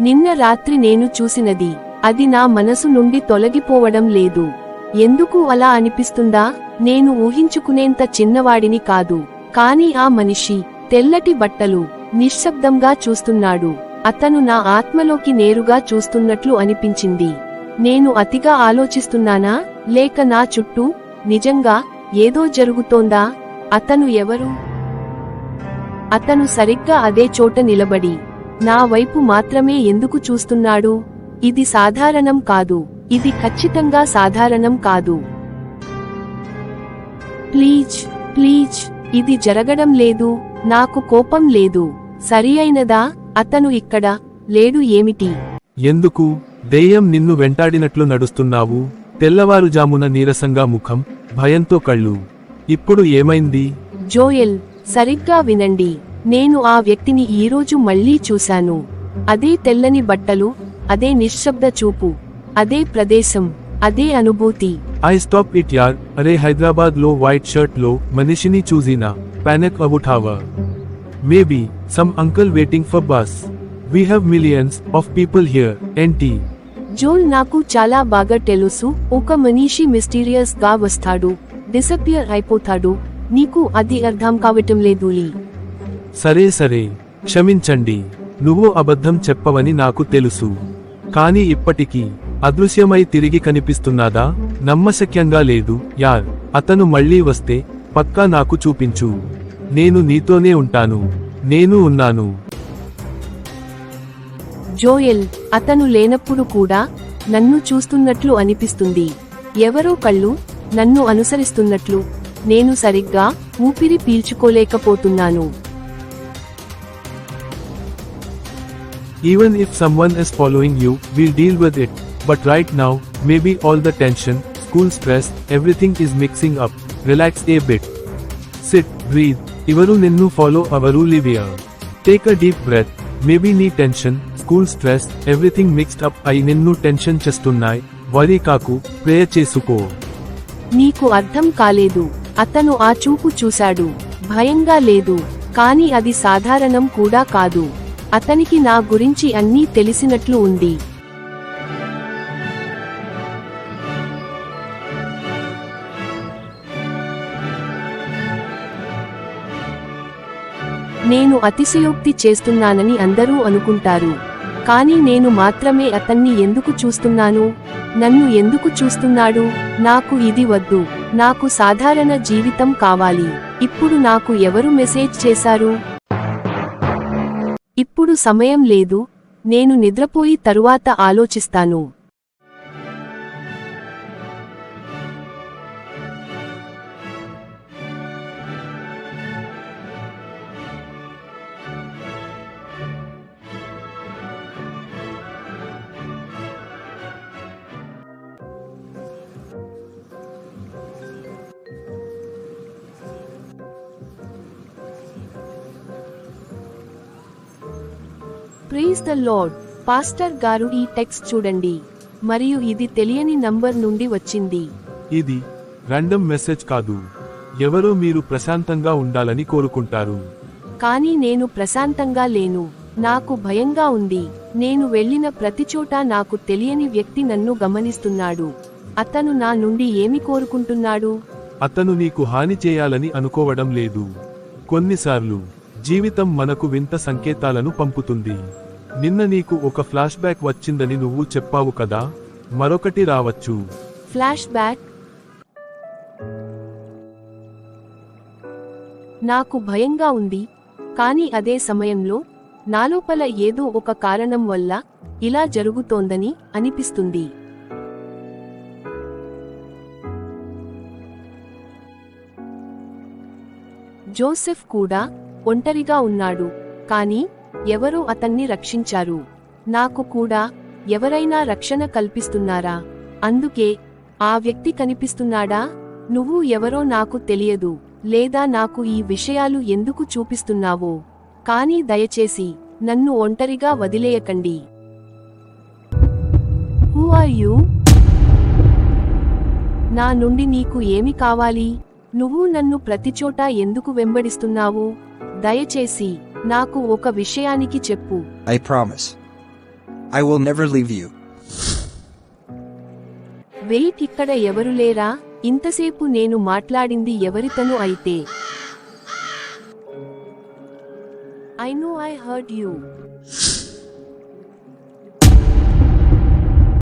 నిన్న రాత్రి నేను చూసినది. అది నా మనసు నుండి తొలగిపోవడం లేదు. ఎందుకు అలా అనిపిస్తుందా? నేను ఊహించుకునేంత చిన్నవాడిని కాదు. కాని ఆ మనిషి తెల్లటి బట్టలు నిశ్శబ్దంగా చూస్తున్నాడు. అతను నా ఆత్మలోకి నేరుగా చూస్తున్నట్లు అనిపించింది. నేను అతిగా ఆలోచిస్తున్నానా? లేక నా చుట్టూ నిజంగా ఏదో జరుగుతోందా? అతను ఎవరు? అతను సరిగ్గా అదే చోట నిలబడి నా వైపు మాత్రమే ఎందుకు చూస్తున్నాడు? ఇది సాధారణం కాదు. ఇది ఖచ్చితంగా సాధారణం కాదు. ప్లీజ్ ప్లీజ్ ఇది జరగడం లేదు. నాకు కోపం లేదు. సరి అయినదా అతను ఇక్కడ లేడు ఏమిటి? ఎందుకు? దెయ్యం నిన్ను వెంటాడినట్లు నడుస్తున్నావు? తెల్లవారుజామున నీరసంగా ముఖం భయంతో కళ్ళు. ఇప్పుడు ఏమైంది? జోయెల్ సరిగ్గా వినండి. నేను ఆ వ్యక్తిని ఈరోజు మళ్ళీ చూశాను. అదే తెల్లని బట్టలు అదే నిశ్శబ్ద చూపు అదే ప్రదేశం అదే అనుభూతి. ఐ స్టాప్ ఇట్ యార్ అరే హైదరాబాద్లో వైట్ షర్ట్లో మనిషిని చూసినా పానిక్ అవుతావా maybe some uncle waiting for bus we have millions of people here NT జోల్ నాకు చాలా బాగా తెలుసు. ఒక మనిషి మిస్టీరియస్గా వస్తాడు డిసపియర్ అయిపోతాడు. నీకు అది అర్థం కావటం లేదు సరే సరే క్షమించండి. నువ్వు అబద్ధం చెప్పవని నాకు తెలుసు. కానీ ఇప్పటికీ అదృశ్యమై తిరిగి కనిపిస్తున్నాదా? నమ్మశక్యంగా లేదు. యార్ అతను మళ్ళీ వస్తే పక్కా నాకు చూపించు. నేను నీతోనే ఉంటాను. నేను ఉన్నాను. జోయెల్ అతను లేనప్పుడు కూడా నన్ను చూస్తున్నట్లు అనిపిస్తుంది. ఎవరో కళ్ళు నన్ను అనుసరిస్తున్నట్లు నేను సరిగ్గా ఊపిరి పీల్చుకోలేకపోతున్నాను. Even if someone is following you, we'll deal with it. But right now, maybe all the tension, school stress, everything is mixing up. Relax a bit. Sit, breathe. Ivaru ninnu follow avaru livia. Take a deep breath. Maybe నీ tension school stress everything mixed up అయి నిన్ను tension చేస్తున్నాయి వరి కాకు prayer చేసుకో నీకు అర్థం కాలేదు అతను ఆ చూపు చూశాడు భయంగా లేదు కాని అది సాధారణం కూడా కాదు అతనికి నా గురించి అన్నీ తెలిసినట్లు ఉంది. నేను అతిశయోక్తి చేస్తున్నానని అందరూ అనుకుంటారు. కానీ నేను మాత్రమే అతన్ని ఎందుకు చూస్తున్నాను? నన్ను ఎందుకు చూస్తున్నాడు? నాకు ఇది వద్దు. నాకు సాధారణ జీవితం కావాలి. ఇప్పుడు నాకు ఎవరు మెసేజ్ చేశారు? ఇప్పుడు సమయం లేదు నేను నిద్రపోయి తరువాత ఆలోచిస్తాను. ప్లీజ్ ద లార్డ్ పాస్టర్ గారు ఈ టెక్స్ట్ చూడండి. మరియు ఇది తెలియని నంబర్ నుండి వచ్చింది. ఇది ర్యాండమ్ మెసేజ్ కాదు. ఎవరో మీరు ప్రశాంతంగా ఉండాలని కోరుకుంటారు. కానీ నేను ప్రశాంతంగా లేను. నాకు భయంగా ఉంది. నేను వెళ్ళిన ప్రతి చోట నాకు తెలియని వ్యక్తి నన్ను గమనిస్తున్నాడు. అతను నా నుండి ఏమి కోరుకుంటున్నాడు? అతను నీకు హాని చేయాలని అనుకోవడం లేదు. కొన్నిసార్లు జీవితం మనకు వింత సంకేతాలను పంపుతుంది. నిన్న నీకు ఒక ఫ్లాష్ బ్యాక్ వచ్చిందని నువ్వు చెప్పావు కదా మరొకటి రావచ్చు. Flashback? నాకు భయంగా ఉంది కానీ అదే సమయంలో నాలోపల ఏదో ఒక కారణం వల్ల ఇలా జరుగుతోందని అనిపిస్తుంది. జోసెఫ్ కూడా ఒంటరిగా ఉన్నాడు. కాని ఎవరో అతన్ని రక్షించారు. నాకు కూడా ఎవరైనా రక్షణ కల్పిస్తున్నారా? అందుకే ఆ వ్యక్తి కనిపిస్తున్నాడా? నువ్వు ఎవరో నాకు తెలియదు. లేదా నాకు ఈ విషయాలు ఎందుకు చూపిస్తున్నావో? కానీ దయచేసి నన్ను ఒంటరిగా వదిలేయకండి. హూ ఆర్ యూ నా నుండి నీకు ఏమి కావాలి? నువ్వు నన్ను ప్రతిచోటా ఎందుకు వెంబడిస్తున్నావు? దయచేసి నాకు ఒక విషయానికి చెప్పు I promise. I will never leave you. Wait ఇక్కడ ఎవరు లేరా ఇంతసేపు నేను మాట్లాడింది ఎవరితను అయితే I know I hurt you